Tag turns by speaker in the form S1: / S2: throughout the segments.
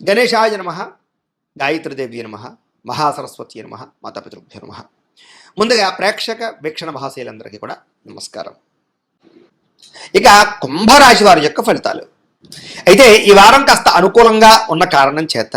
S1: గణేశాయ నమ గాయత్రీదేవి నమ మహాసరస్వతి నమ మాతాపితృభ్య నమ. ముందుగా ప్రేక్షక వీక్షణ మహాశైలందరికీ కూడా నమస్కారం. ఇక కుంభరాశి వారి యొక్క ఫలితాలు. అయితే ఈ వారం కాస్త అనుకూలంగా ఉన్న కారణం చేత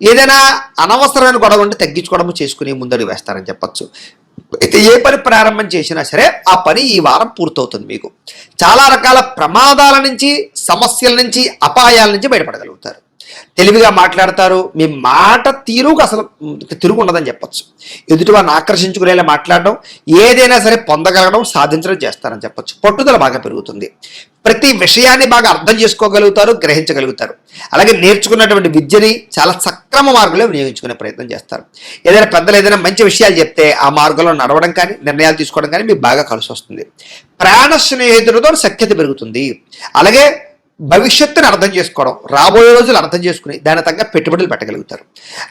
S1: ఏదైనా అనవసరమైన గొడవ ఉంటే తగ్గించుకోవడము చేసుకుని ముందడుగు వేస్తారని చెప్పచ్చు. అయితే ఏ పని ప్రారంభం చేసినా సరే ఆ పని ఈ వారం పూర్తవుతుంది మీకు. చాలా రకాల ప్రమాదాల నుంచి సమస్యల నుంచి అపాయాల నుంచి బయటపడగలుగుతారు. తెలివిగా మాట్లాడతారు. మీ మాట తీరుకు అసలు తిరుగు ఉండదని చెప్పచ్చు. ఎదుటి వారిని ఆకర్షించుకునేలా మాట్లాడడం ఏదైనా సరే పొందగలగడం సాధించడం చేస్తారని చెప్పొచ్చు. పట్టుదల బాగా పెరుగుతుంది. ప్రతి విషయాన్ని బాగా అర్థం చేసుకోగలుగుతారు గ్రహించగలుగుతారు. అలాగే నేర్చుకున్నటువంటి విద్యని చాలా సక్రమ మార్గంలో వినియోగించుకునే ప్రయత్నం చేస్తారు. ఏదైనా పెద్దలు ఏదైనా మంచి విషయాలు చెప్తే ఆ మార్గంలో నడవడం కానీ నిర్ణయాలు తీసుకోవడం కానీ మీకు బాగా కలిసి వస్తుంది ప్రాణ స్నేహితులతో సఖ్యత పెరుగుతుంది. అలాగే భవిష్యత్తును అర్థం చేసుకోవడం రాబోయే రోజులు అర్థం చేసుకుని దాని తగ్గ పెట్టుబడులు పెట్టగలుగుతారు.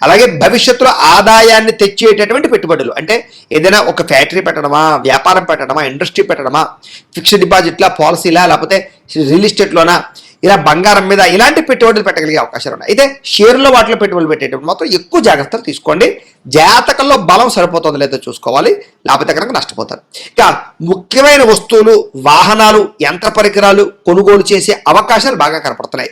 S1: అలాగే భవిష్యత్తులో ఆదాయాన్ని తెచ్చేటటువంటి పెట్టుబడులు అంటే ఏదైనా ఒక ఫ్యాక్టరీ పెట్టడమా వ్యాపారం పెట్టడమా ఇండస్ట్రీ పెట్టడమా ఫిక్స్డ్ డిపాజిట్లా పాలసీలా లేకపోతే రియల్ ఎస్టేట్లోనా ఇలా బంగారం మీద ఇలాంటి పెట్టుబడులు పెట్టగలిగే అవకాశాలు ఉన్నాయి. అయితే షేర్లో వాటిలో పెట్టుబడులు పెట్టేటప్పుడు మాత్రం ఎక్కువ జాగ్రత్తలు తీసుకోండి. జాతకంలో బలం సరిపోతుందో లేదో చూసుకోవాలి. లేకపోతే కనుక నష్టపోతారు. ఇక ముఖ్యమైన వస్తువులు వాహనాలు యంత్ర పరికరాలు కొనుగోలు చేసే అవకాశాలు బాగా కనపడుతున్నాయి.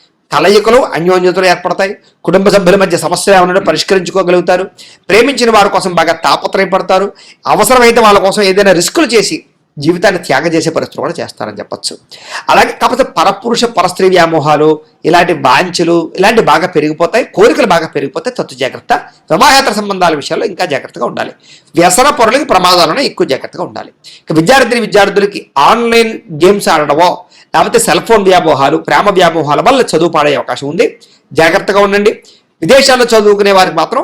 S1: కలయికలు అన్యోన్యతలు ఏర్పడతాయి. కుటుంబ సభ్యుల మధ్య సమస్యలు ఏమైనా పరిష్కరించుకోగలుగుతారు. ప్రేమించిన వారి కోసం బాగా తాపత్రయపడతారు. అవసరమైతే వాళ్ళ కోసం ఏదైనా రిస్కులు చేసి జీవితాన్ని త్యాగం చేసే పరిస్థితులు కూడా చేస్తారని చెప్పచ్చు. అలాగే కాకపోతే పరపురుష పరస్త్రీ వ్యామోహాలు ఇలాంటి బాంఛలు ఇలాంటి బాగా పెరిగిపోతాయి కోరికలు బాగా పెరిగిపోతాయి తత్తు జాగ్రత్త. వివాహేతర సంబంధాల విషయాల్లో ఇంకా జాగ్రత్తగా ఉండాలి. వ్యసన పొరలకి ప్రమాదాలను ఎక్కువ జాగ్రత్తగా ఉండాలి. ఇక విద్యార్థిని విద్యార్థులకి ఆన్లైన్ గేమ్స్ ఆడడమో లేకపోతే సెల్ ఫోన్ వ్యామోహాలు ప్రేమ వ్యామోహాల వల్ల చదువు పాడే అవకాశం ఉంది. జాగ్రత్తగా ఉండండి. విదేశాల్లో చదువుకునే వారికి మాత్రం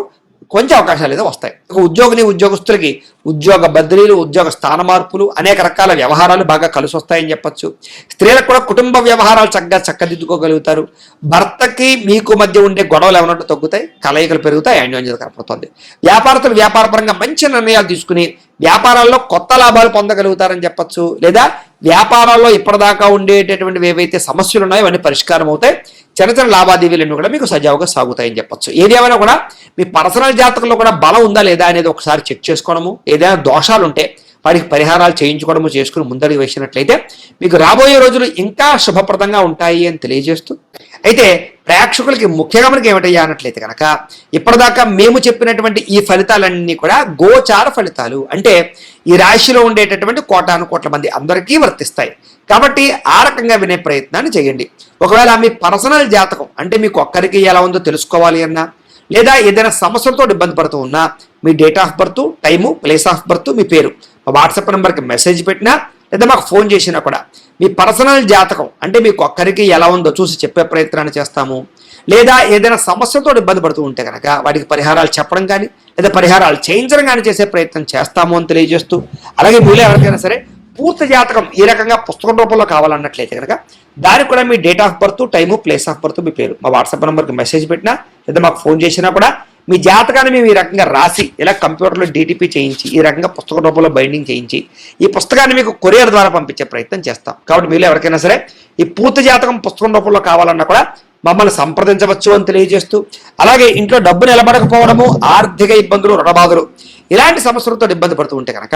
S1: కొంచెం అవకాశాలు ఏదో వస్తాయి. ఒక ఉద్యోగిని ఉద్యోగస్తులకి ఉద్యోగ బదిలీలు ఉద్యోగ స్థాన మార్పులు అనేక రకాల వ్యవహారాలు బాగా కలిసి వస్తాయని చెప్పచ్చు. స్త్రీలకు కూడా కుటుంబ వ్యవహారాలు చక్కగా చక్కదిద్దుకోగలుగుతారు. భర్తకి మీకు మధ్య ఉండే గొడవలు ఏమన్నట్టు తగ్గుతాయి కలయికలు పెరుగుతాయి అన్యోన్యత కనపడుతుంది. వ్యాపారస్తులు వ్యాపారపరంగా మంచి నిర్ణయాలు తీసుకుని వ్యాపారాల్లో కొత్త లాభాలు పొందగలుగుతారని చెప్పచ్చు. లేదా వ్యాపారాల్లో ఇప్పటిదాకా ఉండేటటువంటివి ఏవైతే సమస్యలు ఉన్నాయో అవన్నీ పరిష్కారం అవుతాయి చిన్న చిన్న లావాదేవీలన్నీ కూడా మీకు సజావుగా సాగుతాయని చెప్పొచ్చు. ఏదేమైనా కూడా మీ పర్సనల్ జాతకంలో కూడా బలం ఉందా లేదా అనేది ఒకసారి చెక్ చేసుకోవడము. ఏదైనా దోషాలు ఉంటే వాటికి పరిహారాలు చేయించుకోవడము చేసుకుని ముందడుగు వేసినట్లయితే మీకు రాబోయే రోజులు ఇంకా శుభప్రదంగా ఉంటాయి అని తెలియజేస్తూ అయితే ప్రేక్షకులకి ముఖ్యంగా మనకి ఏమిటయ్యా అన్నట్లయితే కనుక ఇప్పటిదాకా మేము చెప్పినటువంటి ఈ ఫలితాలన్నీ కూడా గోచార ఫలితాలు. అంటే ఈ రాశిలో ఉండేటటువంటి కోటాను కోట్ల మంది అందరికీ వర్తిస్తాయి. కాబట్టి ఆ రకంగా వినే ప్రయత్నాన్ని చేయండి. ఒకవేళ మీ పర్సనల్ జాతకం అంటే మీకు ఒక్కరికి ఎలా ఉందో తెలుసుకోవాలి అన్నా లేదా ఏదైనా సమస్యలతో ఇబ్బంది పడుతూ ఉన్నా మీ date of birth time place of birth మీ పేరు మా వాట్సాప్ నెంబర్కి మెసేజ్ పెట్టినా లేదా మాకు ఫోన్ చేసినా కూడా మీ పర్సనల్ జాతకం అంటే మీకు ఒక్కరికి ఎలా ఉందో చూసి చెప్పే ప్రయత్నాన్ని చేస్తాము. లేదా ఏదైనా సమస్యతో ఇబ్బంది పడుతూ ఉంటే కనుక వాటికి పరిహారాలు చెప్పడం కానీ లేదా పరిహారాలు చేయించడం కానీ చేసే ప్రయత్నం చేస్తాము అని తెలియజేస్తూ అలాగే మీలో ఎవరికైనా సరే పూర్తి జాతకం ఈ రకంగా పుస్తకం రూపంలో కావాలన్నట్లయితే కనుక దానికి కూడా మీ date of birth time place of birth మీ పేరు. మా వాట్సాప్ నెంబర్కి మెసేజ్ పెట్టినా లేదా మాకు ఫోన్ చేసినా కూడా మీ జాతకాన్ని మేము ఈ రకంగా రాసి ఇలా కంప్యూటర్లో డీటీపీ చేయించి ఈ రకంగా పుస్తక రూపంలో బైండింగ్ చేయించి ఈ పుస్తకాన్ని మీకు కొరియర్ ద్వారా పంపించే ప్రయత్నం చేస్తాం. కాబట్టి మీరు ఎవరికైనా సరే ఈ పూర్తి జాతకం పుస్తకం రూపంలో కావాలన్నా కూడా మమ్మల్ని సంప్రదించవచ్చు అని తెలియజేస్తూ అలాగే ఇంట్లో డబ్బు నిలబడకపోవడము ఆర్థిక ఇబ్బందులు రుణబాధలు ఇలాంటి సమస్యలతో ఇబ్బంది పడుతూ ఉంటే కనుక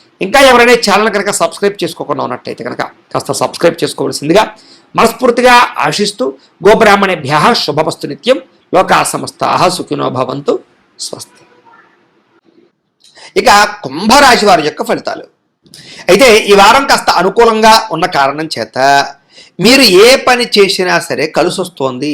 S1: ఇంకా ఎవరైనా ఛానల్ కనుక సబ్స్క్రైబ్ చేసుకోకుండా ఉన్నట్టయితే కనుక కాస్త సబ్స్క్రైబ్ చేసుకోవాల్సిందిగా మనస్ఫూర్తిగా ఆశిస్తూ గోబ్రాహ్మణేభ్య శుభమస్తు నిత్యం. లోకా సమస్త సుఖినో భవంతు. స్వస్తి. ఇక కుంభరాశి వారి యొక్క ఫలితాలు. అయితే ఈ వారం కాస్త అనుకూలంగా ఉన్న కారణం చేత మీరు ఏ పని చేసినా సరే కలిసొస్తోంది.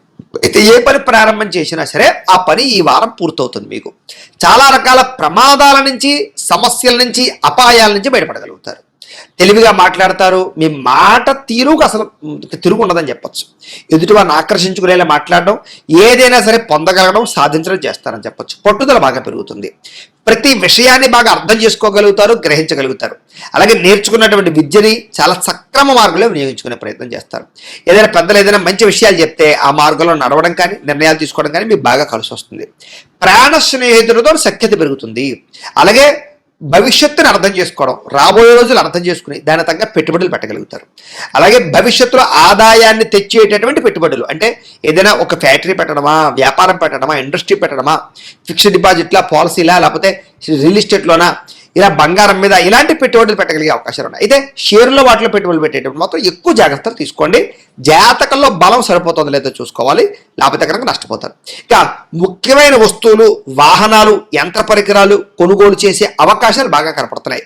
S1: అయితే ఏ పని ప్రారంభం చేసినా సరే ఆ పని ఈ వారం పూర్తవుతుంది మీకు. చాలా రకాల ప్రమాదాల నుంచి సమస్యల నుంచి అపాయాల నుంచి బయటపడగలుగుతారు. తెలివిగా మాట్లాడతారు మీ మాట తీరుకు అసలు తిరుగు ఉండదని చెప్పొచ్చు. ఎదుటి వారిని ఆకర్షించుకునేలా మాట్లాడడం ఏదైనా సరే పొందగలగడం సాధించడం చేస్తారని చెప్పొచ్చు. పట్టుదల బాగా పెరుగుతుంది. ప్రతి విషయాన్ని బాగా అర్థం చేసుకోగలుగుతారు గ్రహించగలుగుతారు. అలాగే నేర్చుకున్నటువంటి విద్యని చాలా సక్రమ మార్గంలో వినియోగించుకునే ప్రయత్నం చేస్తారు. ఏదైనా పెద్దలు ఏదైనా మంచి విషయాలు చెప్తే ఆ మార్గంలో నడవడం కానీ నిర్ణయాలు తీసుకోవడం కానీ మీకు బాగా కలిసి వస్తుంది ప్రాణ స్నేహితులతో సఖ్యత పెరుగుతుంది. అలాగే భవిష్యత్తుని అర్థం చేసుకోవడం రాబోయే రోజులు అర్థం చేసుకుని దాని తగ్గ పెట్టుబడులు పెట్టగలుగుతారు. అలాగే భవిష్యత్తులో ఆదాయాన్ని తెచ్చేటటువంటి పెట్టుబడులు అంటే ఏదైనా ఒక ఫ్యాక్టరీ పెట్టడమా వ్యాపారం పెట్టడమా ఇండస్ట్రీ పెట్టడమా ఫిక్స్డ్ డిపాజిట్లా పాలసీలా లేకపోతే రియల్ ఎస్టేట్లోనా ఇలా బంగారం మీద ఇలాంటి పెట్టుబడులు పెట్టగలిగే అవకాశాలు ఉన్నాయి. అయితే షేర్లో వాటిలో పెట్టుబడులు పెట్టేటప్పుడు మాత్రం ఎక్కువ జాగ్రత్తలు తీసుకోండి. జాతకంలో బలం సరిపోతుందో లేదో చూసుకోవాలి. లేకపోతే కనుక నష్టపోతారు. ఇక ముఖ్యమైన వస్తువులు వాహనాలు యంత్ర పరికరాలు కొనుగోలు చేసే అవకాశాలు బాగా కనపడుతున్నాయి.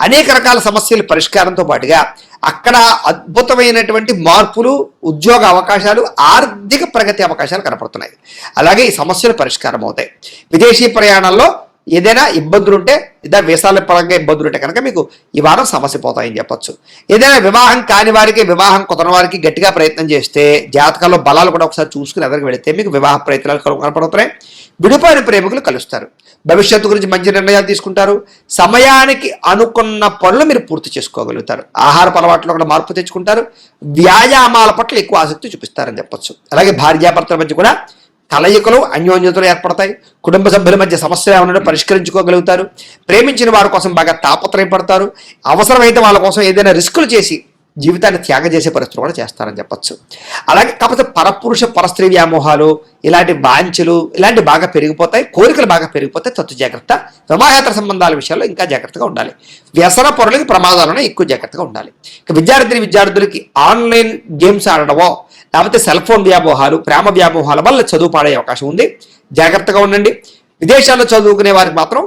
S1: అనేక రకాల సమస్యల పరిష్కారంతో పాటుగా అక్కడ అద్భుతమైనటువంటి మార్పులు ఉద్యోగ అవకాశాలు ఆర్థిక ప్రగతి అవకాశాలు కనపడుతున్నాయి. అలాగే ఈ సమస్యలు పరిష్కారం అవుతాయి విదేశీ ప్రయాణాల్లో ఏదైనా ఇబ్బందులు ఉంటే లేదా వీసాల పరంగా ఇబ్బందులు ఉంటే కనుక మీకు ఈ వారం సమస్య పోతాయని చెప్పొచ్చు. ఏదైనా వివాహం కాని వారికి వివాహం కుదరని వారికి గట్టిగా ప్రయత్నం చేస్తే జాతకాల్లో బలాలు కూడా ఒకసారి చూసుకుని ఎదరికి వెళితే మీకు వివాహ ప్రయత్నాలు కనపడుతున్నాయి. విడిపోయిన ప్రేమికులు కలుస్తారు. భవిష్యత్తు గురించి మంచి నిర్ణయాలు తీసుకుంటారు. సమయానికి అనుకున్న పనులు మీరు పూర్తి చేసుకోగలుగుతారు. ఆహార అలవాట్లో కూడా మార్పు తెచ్చుకుంటారు. వ్యాయామాల పట్ల ఎక్కువ ఆసక్తి చూపిస్తారని చెప్పొచ్చు. అలాగే భార్యాభర్తల మధ్య కూడా కలయికలు అన్యోన్యతలు ఏర్పడతాయి. కుటుంబ సభ్యుల మధ్య సమస్యలు ఏమైనా పరిష్కరించుకోగలుగుతారు. ప్రేమించిన వారి కోసం బాగా తాపత్రయపడతారు. అవసరమైతే వాళ్ళ కోసం ఏదైనా రిస్కులు చేసి జీవితాన్ని త్యాగం చేసే పరిస్థితులు కూడా చేస్తారని చెప్పచ్చు. అలాగే కాకపోతే పరపురుష పరస్త్రీ వ్యామోహాలు ఇలాంటి వాంఛలు ఇలాంటి బాగా పెరిగిపోతాయి కోరికలు బాగా పెరిగిపోతాయి తత్తు జాగ్రత్త. వివాహేతర సంబంధాల విషయాల్లో ఇంకా జాగ్రత్తగా ఉండాలి. వ్యసన పొరలకి ప్రమాదాలను ఎక్కువ జాగ్రత్తగా ఉండాలి. ఇక విద్యార్థిని విద్యార్థులకి ఆన్లైన్ గేమ్స్ ఆడడమో లేకపోతే సెల్ ఫోన్ వ్యామోహాలు ప్రేమ వ్యామోహాల వల్ల చదువు పాడే అవకాశం ఉంది. జాగ్రత్తగా ఉండండి. విదేశాల్లో చదువుకునే వారికి మాత్రం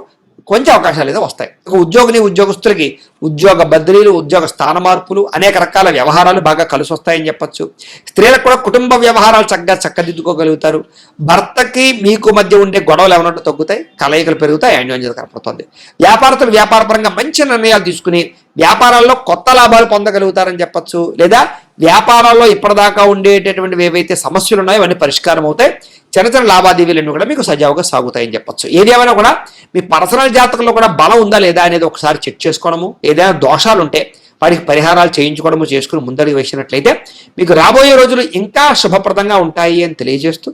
S1: కొంచెం అవకాశాలు అయితే వస్తాయి. ఇక ఉద్యోగిని ఉద్యోగస్తులకి ఉద్యోగ బదిలీలు ఉద్యోగ స్థాన మార్పులు అనేక రకాల వ్యవహారాలు బాగా కలిసి వస్తాయని చెప్పొచ్చు. స్త్రీలకు కూడా కుటుంబ వ్యవహారాలు చక్కగా చక్కదిద్దుకోగలుగుతారు. భర్తకి మీకు మధ్య ఉండే గొడవలు ఏమన్నట్టు తగ్గుతాయి. కలయికలు పెరుగుతాయి. అన్యోన్యత కనపడుతుంది. వ్యాపారస్తులు వ్యాపారపరంగా మంచి నిర్ణయాలు తీసుకుని వ్యాపారాల్లో కొత్త లాభాలు పొందగలుగుతారని చెప్పచ్చు. లేదా వ్యాపారాల్లో ఇప్పటిదాకా ఉండేటటువంటి ఏవైతే సమస్యలు ఉన్నాయో అవన్నీ పరిష్కారం అవుతాయి. చిన్న చిన్న లావాదేవీలన్నీ కూడా మీకు సజావుగా సాగుతాయని చెప్పొచ్చు. ఏది ఏమైనా కూడా మీ పర్సనల్ జాతకంలో కూడా బలం ఉందా లేదా అనేది ఒకసారి చెక్ చేసుకోవడము. ఏదైనా దోషాలు ఉంటే వాటికి పరిహారాలు చేయించుకోవడము చేసుకుని ముందడుగు వేసినట్లయితే మీకు రాబోయే రోజులు ఇంకా శుభప్రదంగా ఉంటాయి అని తెలియజేస్తూ